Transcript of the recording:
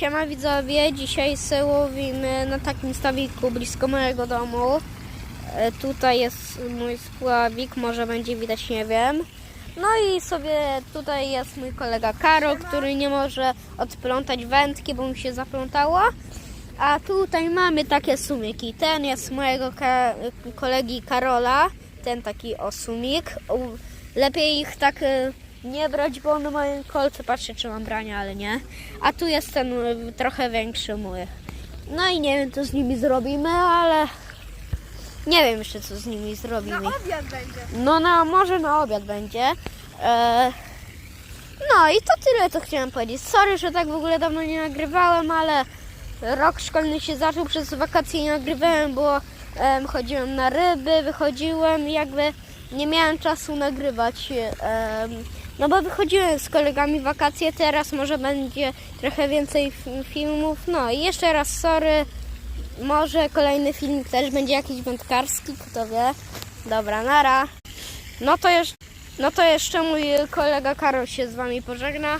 Siema widzowie, dzisiaj se łowimy na takim stawiku blisko mojego domu. E, Tutaj jest mój spławik, może będzie widać, nie wiem. No i sobie tutaj jest mój kolega Karol, który nie może odplątać wędki, bo mu się zaplątała. A tutaj mamy takie sumiki. Ten jest mojego ka- kolegi Karola, ten taki osumik. Lepiej ich tak e, nie brać, bo one mają kolce. Patrzcie, czy mam brania, ale nie. A tu jest ten e, trochę większy mój. No i nie wiem, co z nimi zrobimy, ale nie wiem jeszcze, co z nimi zrobimy. obiad będzie. No, no, może na obiad będzie. E, no i to tyle, co chciałam powiedzieć. Sorry, że tak w ogóle dawno nie nagrywałem, ale rok szkolny się zaczął, przez wakacje nie nagrywałem, bo em, chodziłem na ryby, wychodziłem i jakby nie miałem czasu nagrywać. em, no bo wychodziłem z kolegami wakacje, teraz może będzie trochę więcej filmów. No i jeszcze raz sorry. Może kolejny film też będzie jakiś wędkarski, kto wie. Dobra, nara. No to, jeszcze, no to jeszcze mój kolega Karol się z wami pożegna.